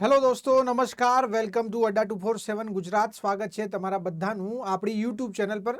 Hello દોસ્તો, નમસ્કાર. Welcome to Adda two four seven Gujarat. સ્વાગત છે તમારા બધાનું આપણી યુટ્યુબ ચેનલ પર.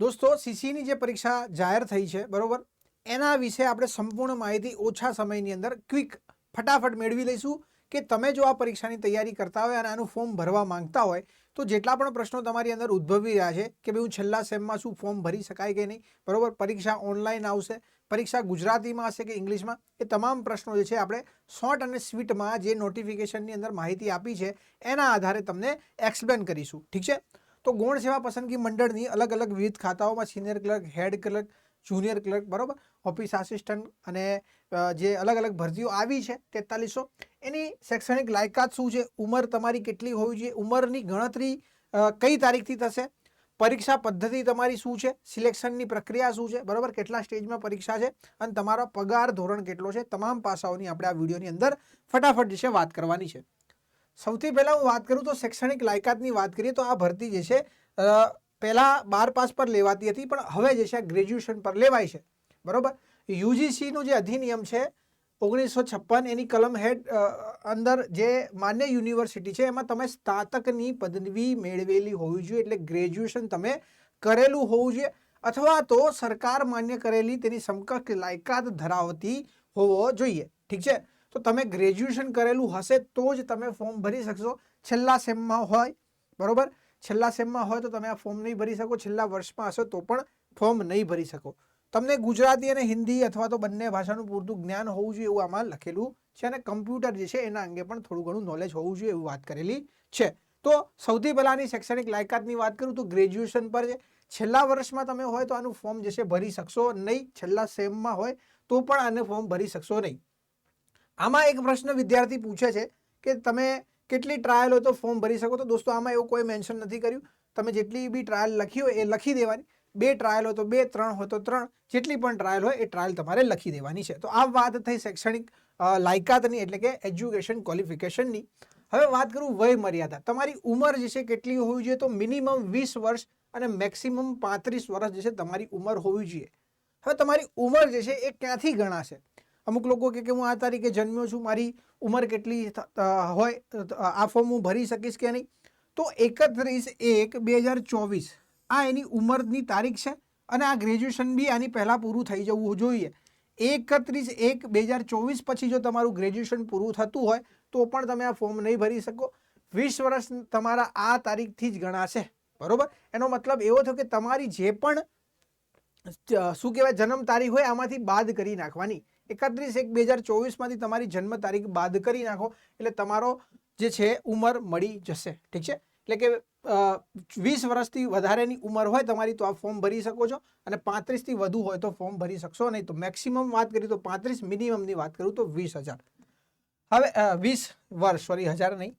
દોસ્તો સીસીની જે પરીક્ષા જાહેર થઈ છે, બરોબર? એના વિશે આપણે સંપૂર્ણ માહિતી ઓછા સમયની અંદર ક્વિક ફટાફટ મેળવી લઈશું કે તમે જો આ પરીક્ષાની તૈયારી કરતા હોય અને આનું ફોર્મ ભરવા માંગતા હોય, તો જેટલા પણ પ્રશ્નો તમારી અંદર ઉદ્ભવી રહ્યા છે કે ભાઈ હું છેલ્લા સેમમાં શું ફોર્મ ભરી શકાય કે નહીં, બરોબર? પરીક્ષા ઓનલાઈન આવશે. પરીક્ષા ગુજરાતીમાં હશે કે ઇંગ્લિશમાં? એ તમામ પ્રશ્નો જે છે આપણે શોર્ટ અને સ્વીટમાં જે નોટિફિકેશનની અંદર માહિતી આપી છે, એના આધારે તમને એક્સપ્લેન કરીશું. ઠીક છે? તો ગૌણ સેવા પસંદગી મંડળની અલગ અલગ વિવિધ ખાતાઓમાં senior clerk head clerk junior clerk બરાબર? ઓફિસ આસિસ્ટન્ટ અને જે અલગ અલગ ભરતીઓ આવી છે, તેતાલીસો. એની શૈક્ષણિક લાયકાત શું છે? ઉંમર તમારી કેટલી હોવી જોઈએ? ઉંમરની ગણતરી કઈ તારીખથી થશે? પરીક્ષા પદ્ધતિ તમારી શું છે? સિલેક્શનની પ્રક્રિયા શું છે? બરાબર? કેટલા સ્ટેજમાં પરીક્ષા છે? અને તમારો પગાર ધોરણ કેટલો છે? તમામ પાસાઓની આપણે આ વિડીયોની અંદર ફટાફટ વિશે વાત કરવાની છે. સૌથી પહેલાં હું વાત કરું તો શૈક્ષણિક લાયકાતની વાત કરીએ તો આ ભરતી જે છે પહેલાં બાર પાસ પર લેવાતી હતી, પણ હવે જે છે ગ્રેજ્યુએશન પર લેવાય છે. બરાબર? યુજીસીનું જે અધિનિયમ છે ઓગણીસો છપ્પન એની કલમ હેડ અંદર જે માન્ય યુનિવર્સિટી છે, એમાં તમે સ્નાતકની પદવી મેળવેલી હોવી જોઈએ, એટલે ગ્રેજ્યુએશન તમે કરેલું હોવું જોઈએ, અથવા તો સરકાર માન્ય કરેલી તેની સમકક્ષ લાયકાત ધરાવતી હોવો જોઈએ. ઠીક છે? તો તમે ગ્રેજ્યુએશન કરેલું હશે તો જ તમે ફોર્મ ભરી શકશો. છેલ્લા સેમમાં હોય, બરોબર? છેલ્લા સેમમાં હોય તો તમે આ ફોર્મ નહીં ભરી શકો, છેલ્લા વર્ષમાં હશો તો પણ ફોર્મ નહીં ભરી શકો. તમને ગુજરાતી અને હિન્દી અથવા તો બંને ભાષાનું પૂરતું જ્ઞાન હોવું જોઈએ એવું આમાં લખેલું છે અને કમ્પ્યુટર જે છે એના અંગે પણ થોડું ઘણું નોલેજ હોવું જોઈએ એવું વાત કરેલી છે. તો સૌથી પહેલાંની શૈક્ષણિક લાયકાતની વાત કરું તો ગ્રેજ્યુએશન પર છે. છેલ્લા વર્ષમાં તમે હોય તો આનું ફોર્મ જે છે ભરી શકશો નહીં. છેલ્લા સેમમાં હોય તો પણ આને ફોર્મ ભરી શકશો નહીં. આમાં એક પ્રશ્ન વિદ્યાર્થી પૂછે છે કે તમે કેટલી ટ્રાયલ હોય તો ફોર્મ ભરી શકો? તો દોસ્તો, આમાં એવું કોઈ મેન્શન નથી કર્યું. તમે જેટલી બી ટ્રાયલ લખી હોય એ લખી દેવાની. બે ટ્રાયલ હોય તો બે, ત્રણ હોય તો ત્રણ. જેટલી પણ ટ્રાયલ હોય એ ટ્રાયલ તમારે લખી દેવાની છે. તો આ વાત થઈ શૈક્ષણિક લાયકાતની એટલે કે એજ્યુકેશન ક્વોલિફિકેશનની હવે વાત કરું વય મર્યાદા. તમારી ઉંમર જે છે કેટલી હોવી જોઈએ? તો મિનિમમ વીસ વર્ષ અને મેક્સિમમ પાંત્રીસ વર્ષ જે છે તમારી ઉંમર હોવી જોઈએ. હવે તમારી ઉંમર જે છે એ ક્યાંથી ગણાશે? અમુક લોકો કે હું આ તારીખે જન્મ્યો છું, મારી ઉંમર કેટલી હોય આ ફોર્મ હું ભરી શકીશ કે નહીં? તો એકત્રીસ એક બે હજાર ચોવીસ. આ એની ઉંમરની તારીખ છે અને આ ગ્રેજ્યુએશન બી આની પહેલાં પૂરું થઈ જવું જોઈએ. એકત્રીસ એક બે હજાર ચોવીસ પછી જો તમારું ગ્રેજ્યુએશન પૂરું થતું હોય તો પણ તમે આ ફોર્મ નહીં ભરી શકો. વીસ વર્ષ તમારા આ તારીખથી જ ગણાશે. બરોબર? એનો મતલબ એવો થયો કે તમારી જે પણ શું કહેવાય, જન્મ તારીખ હોય આમાંથી બાદ કરી નાખવાની. એકત્રીસ એક બે હજાર ચોવીસમાંથી તમારી જન્મ તારીખ બાદ કરી નાખો. એટલે તમારો જે છે, ઉંમર મળી જશે. ઠીક છે? એટલે કે વીસ વર્ષથી વધારેની ઉંમર હોય તમારી, તો આ ફોર્મ ભરી શકો છો. અને પાંત્રીસથી વધુ હોય તો ફોર્મ ભરી શકશો. નહીં તો મેક્સિમમ વાત કરી તો પાંત્રીસ, મિનિમમની વાત કરું તો વીસ હજાર. હવે વીસ વર્ષ, સોરી, હજાર નહીં.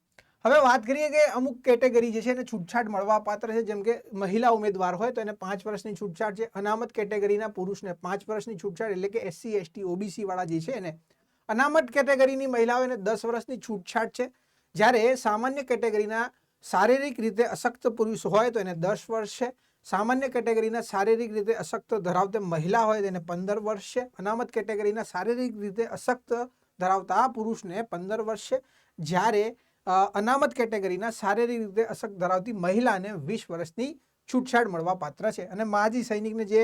હવે વાત કરીએ કે અમુક કેટેગરી જે છે એને છૂટછાટ મળવા પાત્ર છે. જેમ કે મહિલા ઉમેદવાર હોય તો એને પાંચ વર્ષની છૂટછાટ છે. અનામત કેટેગરીના પુરુષને પાંચ વર્ષની છૂટછાટ, એટલે કે એસસી, એસટી, ઓબીસી વાળા જે છે એને અનામત કેટેગરીની મહિલાઓને દસ વર્ષની છૂટછાટ છે. જ્યારે સામાન્ય કેટેગરીના શારીરિક રીતે અશક્ત પુરુષ હોય તો એને દસ વર્ષ છે સામાન્ય કેટેગરીના શારીરિક રીતે અશક્ત ધરાવતા મહિલા હોય તેને પંદર વર્ષ છે અનામત કેટેગરીના શારીરિક રીતે અશક્ત ધરાવતા પુરુષને પંદર વર્ષ. છે જ્યારે અનામત કેટેગરીના શારીરિક રીતે અશક્ત ધરાવતી મહિલાને વીસ વર્ષની છૂટછાટ મળવા પાત્ર છે. અને માજી સૈનિકને જે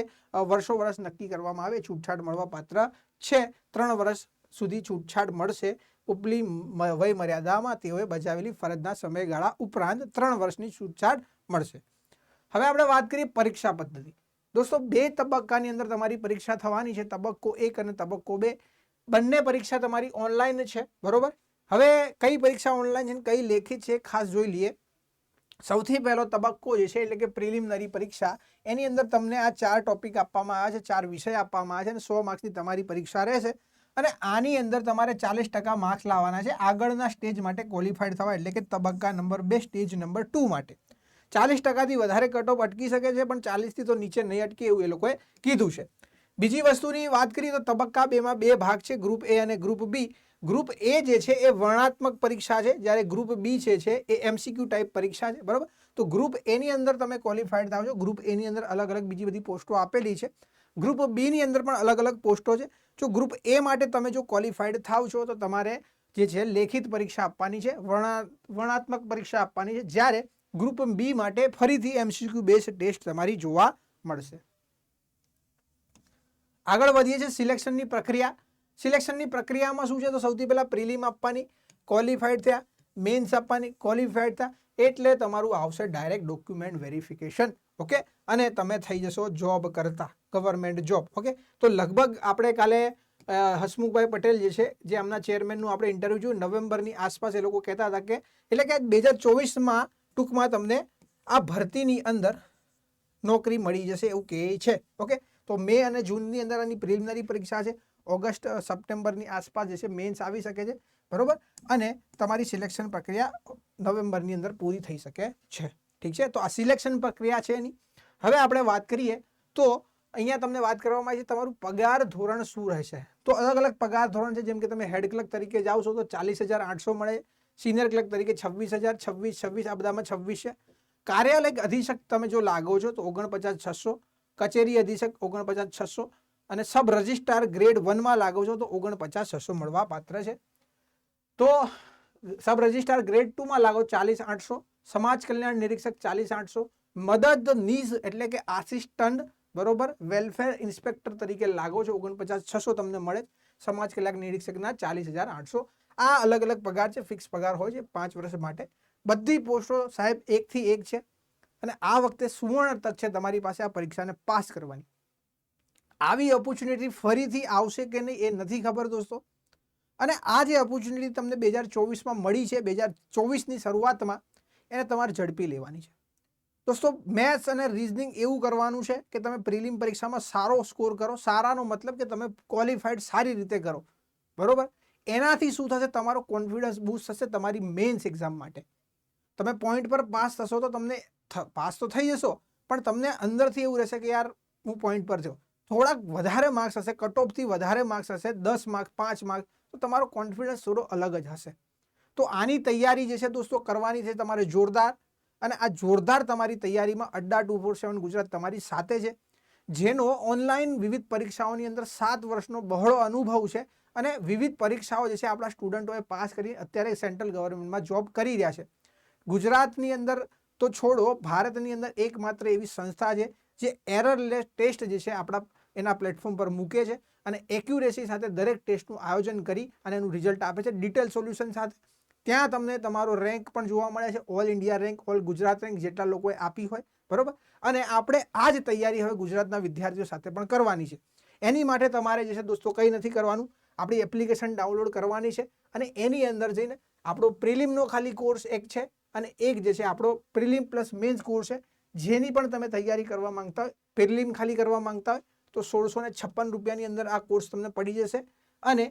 વર્ષો વર્ષ નક્કી કરવામાં આવે, છૂટછાટ મળવા પાત્ર છે. ત્રણ વર્ષ સુધી છૂટછાટ મળશે. ઉપલી વય મર્યાદામાં તેઓએ બજાવેલી ફરજના સમયગાળા ઉપરાંત ત્રણ વર્ષની છૂટછાટ મળશે. હવે આપણે વાત કરીએ પરીક્ષા પદ્ધતિ. દોસ્તો, બે તબક્કાની અંદર તમારી પરીક્ષા થવાની છે, તબક્કો એક અને તબક્કો બે. બંને પરીક્ષા તમારી ઓનલાઈન છે, બરોબર? હવે કઈ પરીક્ષા ઓનલાઈન છે કઈ લેખિત છે ખાસ જોઈ લઈએ. સૌથી પહેલો તબક્કો જે છે એટલે કે પ્રિલિમિનરી પરીક્ષા, એની અંદર તમને આ ચાર ટોપિક આપવામાં આવ્યા છે, ચાર વિષય આપવામાં આવ્યા છે અને સો માર્ક્સની તમારી પરીક્ષા રહેશે. અને આની અંદર તમારે ચાલીસ ટકા માર્ક્સ લાવવાના છે. આગળના સ્ટેજ માટે ક્વોલિફાઈડ થવા એટલે કે તબક્કા નંબર બે સ્ટેજ નંબર ટુ માટે. ચાલીસ ટકાથી વધારે કટઓફ અટકી શકે છે, પણ ચાલીસથી તો નીચે નહીં અટકે એવું એ લોકોએ કીધું છે. બીજી વસ્તુની વાત કરીએ તો તબક્કા બેમાં બે ભાગ છે ગ્રુપ એ અને ગ્રુપ બી ગ્રુપ એ જે છે એ વર્ણાત્મક પરીક્ષા છે, જ્યારે ગ્રુપ બી જે છે એ એમસીક્યુ ટાઈપ પરીક્ષા છે, બરાબર? તો ગ્રુપ એની અંદર તમે ક્વોલિફાઈડ થાવ છો ગ્રુપ એની અંદર અલગ અલગ બીજી બધી પોસ્ટો આપેલી છે. ગ્રુપ બીની અંદર પણ અલગ અલગ પોસ્ટો છે. જો ગ્રુપ એ માટે તમે જો ક્વોલિફાઈડ થાવ છો, તો તમારે જે છે લેખિત પરીક્ષા આપવાની છે, વર્ણા, વર્ણાત્મક પરીક્ષા આપવાની છે, જ્યારે ગ્રુપ બી માટે ફરીથી એમસીક્યુ બેઝ ટેસ્ટ તમારી જોવા મળશે. આગળ વધીએ છીએ સિલેક્શનની પ્રક્રિયા. સિલેક્શનની પ્રક્રિયામાં શું છે? તો સૌથી પહેલાં પ્રિલિમ આપવાની ક્વોલિફાઈડ થયા મેન્સ આપવાની ક્વોલિફાઈડ થયા, એટલે તમારું આવશે ડાયરેક્ટ ડોક્યુમેન્ટ વેરિફિકેશન ઓકે? અને તમે થઈ જશો જોબ કરતા ગવર્મેન્ટ જોબ ઓકે? તો લગભગ આપણે કાલે હસમુખભાઈ પટેલ જે છે, જે આમના ચેરમેનનું આપણે ઇન્ટરવ્યુ જોયું, નવેમ્બરની આસપાસ એ લોકો કહેતા હતા કે, એટલે કે બે હજાર ચોવીસમાં ટૂંકમાં તમને આ ભરતીની અંદર નોકરી મળી જશે એવું કહે છે, ઓકે? તો મે અને જૂનની અંદર આની પ્રિલિમિનરી પરીક્ષા છે, ઓગસ્ટ સપ્ટેમ્બરની આસપાસ જે છે મેન્સ આવી શકે છે, બરોબર? અને તમારી સિલેક્શન પ્રક્રિયા નવેમ્બરની અંદર પૂરી થઈ શકે છે. ઠીક છે? તો આ સિલેક્શન પ્રક્રિયા છે એની. હવે આપણે વાત કરીએ તો અહીંયા તમને વાત કરવામાં આવી છે તમારું પગાર ધોરણ શું રહેશે? તો અલગ અલગ પગાર ધોરણ છે, જેમ કે તમે હેડ ક્લર્ક તરીકે જાઓ છો, તો ચાલીસ હજાર આઠસો મળે. સિનિયર ક્લર્ક તરીકે છવ્વીસ હજાર, છવ્વીસ છવ્વીસ આ બધામાં છવ્વીસ છે. કાર્યાલય અધિક્ષક તમે જો લાગો છો, તો ઓગણપચાસ છસો. કચેરી અધિક્ષક ઓગણપચાસ છસો. અને સબ રજિસ્ટ્રાર ગ્રેડ વનમાં લાગો છો, તો ઓગણપચાસ છસો મળવા પાત્ર છે. તો સબ રજિસ્ટ્રાર ગ્રેડ ટુમાં લાગો ચાલીસ આઠસો. સમાજ કલ્યાણ નિરીક્ષક ચાલીસ આઠસો. મદદ નીઝ એટલે કે આસિસ્ટન્ટ, બરોબર? વેલફેર ઇન્સ્પેક્ટર તરીકે લાગો છો, ઓગણપચાસ, છસો તમને મળે. સમાજ કલ્યાણ નિરીક્ષકના ચાલીસ હજાર આઠસો. આ અલગ અલગ પગાર છે, ફિક્સ પગાર હોય છે, પાંચ વર્ષ માટે. બધી પોસ્ટો સાહેબ એકથી એક છે. અને આ વખતે સુવર્ણ તક છે તમારી પાસે આ પરીક્ષાને પાસ કરવાની. આવી ઓપોર્ચ્યુનિટી ફરીથી આવશે કે નહીં એ નથી ખબર દોસ્તો. અને આ જે ઓપોર્ચ્યુનિટી તમને બે હજાર ચોવીસમાં મળી છે, બે હજાર ચોવીસની શરૂઆતમાં એને તમારે ઝડપી લેવાની છે. દોસ્તો, મેથ્સ અને રિઝનિંગ એવું કરવાનું છે કે તમે પ્રિલિમ પરીક્ષામાં સારો સ્કોર કરો. સારાનો મતલબ કે તમે ક્વોલિફાઈડ સારી રીતે કરો. બરોબર? એનાથી શું થશે? તમારો કોન્ફિડન્સ બૂસ્ટ થશે તમારી મેન્સ એક્ઝામ માટે. તમે પોઈન્ટ પર પાસ થશો તો તમને પાસ તો થઈ જશો, પણ તમને અંદરથી એવું રહેશે કે યાર, હું પોઈન્ટ પર છું. થોડાક વધારે માર્ક્સ હશે કટ ઓફથી વધારે માર્ક્સ હશે, દસ માર્ક્સ, પાંચ માર્ક્સ, તો તમારો કોન્ફિડન્સ થોડો અલગ જ હશે. તો આની તૈયારી જે છે દોસ્તો કરવાની છે તમારે જોરદાર. અને આ જોરદાર તમારી તૈયારીમાં Adda two four seven Gujarat તમારી સાથે છે. જેનો ઓનલાઈન વિવિધ પરીક્ષાઓની અંદર સાત વર્ષનો બહોળો અનુભવ છે. અને વિવિધ પરીક્ષાઓ જે છે આપણા સ્ટુડન્ટોએ પાસ કરી અત્યારે સેન્ટ્રલ ગવર્મેન્ટમાં જોબ કરી રહ્યા છે. ગુજરાતની અંદર તો છોડો, ભારતની અંદર એકમાત્ર એવી સંસ્થા છે જે એરરલેસ ટેસ્ટ જે છે આપણા એના પ્લેટફોર્મ પર મૂકે છે. અને એક્યુરેસી સાથે દરેક ટેસ્ટનું આયોજન કરી અને એનું રિઝલ્ટ આપે છે. ડિટેલ સોલ્યુશન સાથે ત્યાં તમને તમારો રેન્ક પણ જોવા મળે છે. All India rank all Gujarat rank જેટલા લોકોએ આપી હોય, બરોબર? અને આપણે આ જ તૈયારી હવે ગુજરાતના વિદ્યાર્થીઓ સાથે પણ કરવાની છે. એની માટે તમારે જે છે દોસ્તો કંઈ નથી કરવાનું. આપણી એપ્લિકેશન ડાઉનલોડ કરવાની છે અને એની અંદર જઈને આપણો પ્રિલિમનો ખાલી કોર્સ એક છે અને એક જે છે આપણો પ્રિલિમ પ્લસ મેન્સ કોર્સ છે, જેની પણ તમે તૈયારી કરવા માંગતા હોય, પ્રિલિમ ખાલી કરવા માંગતા હોય, તો સોળસો ને છપ્પન રૂપિયાની અંદર આ કોર્સ તમને પડી જશે અને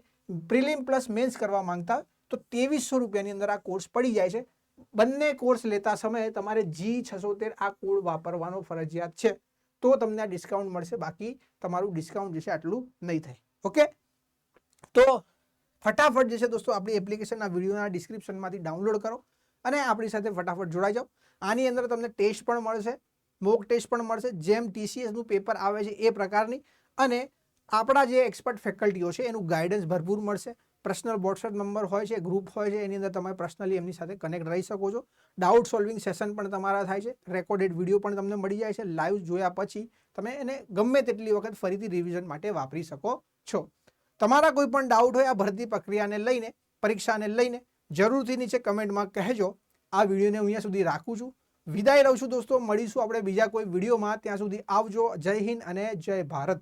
પ્રિલિમ પ્લસ મેન્સ કરવા માંગતા હોય તો ત્રેવીસો રૂપિયાની અંદર આ કોર્સ પડી જાય છે. બંને કોર્સ લેતા સમયે તમારે જી છસોતેર આ કોડ વાપરવાનો ફરજિયાત છે. તો તમને આ ડિસ્કાઉન્ટ મળશે. બાકી તમારું ડિસ્કાઉન્ટ જે આટલું નહીં થાય. ઓકે તો ફટાફટ જે છે દોસ્તો, આપણી એપ્લિકેશનના વિડીયોના ડિસ્ક્રિપ્શનમાંથી ડાઉનલોડ કરો અને આપણી સાથે ફટાફટ જોડાઈ જાઓ. આની અંદર તમને ટેસ્ટ પણ મળશે. મોક ટેસ્ટ પણ મળશે. જેમ ટીસીએસનું પેપર આવે છે એ પ્રકારની. અને આપણા જે એક્સપર્ટ ફેકલ્ટીઓ છે, એનું ગાઈડન્સ ભરપૂર મળશે. પર્સનલ વોટ્સએપ નંબર હોય છે, ગ્રુપ હોય છે, એની અંદર તમે પર્સનલી એમની સાથે કનેક્ટ રહી શકો છો. ડાઉટ સોલ્વિંગ સેશન પણ તમારા થાય છે. રેકોર્ડેડ વીડિયો પણ તમને મળી જાય છે. લાઈવ જોયા પછી તમે એને ગમે તેટલી વખત ફરીથી રિવિઝન માટે વાપરી શકો છો. તમારા કોઈ પણ ડાઉટ હોય, આ ભરતી પ્રક્રિયાને લઈને, પરીક્ષાને લઈને, જરૂરથી નીચે કમેન્ટમાં કહેજો. આ વિડીયોને હું અહીંયા સુધી રાખું છું. વિદાય લઉં છું દોસ્તો. મળીશું આપણે બીજા કોઈ વિડીયોમાં. ત્યાં સુધી આવજો. જય હિન્દ અને જય ભારત.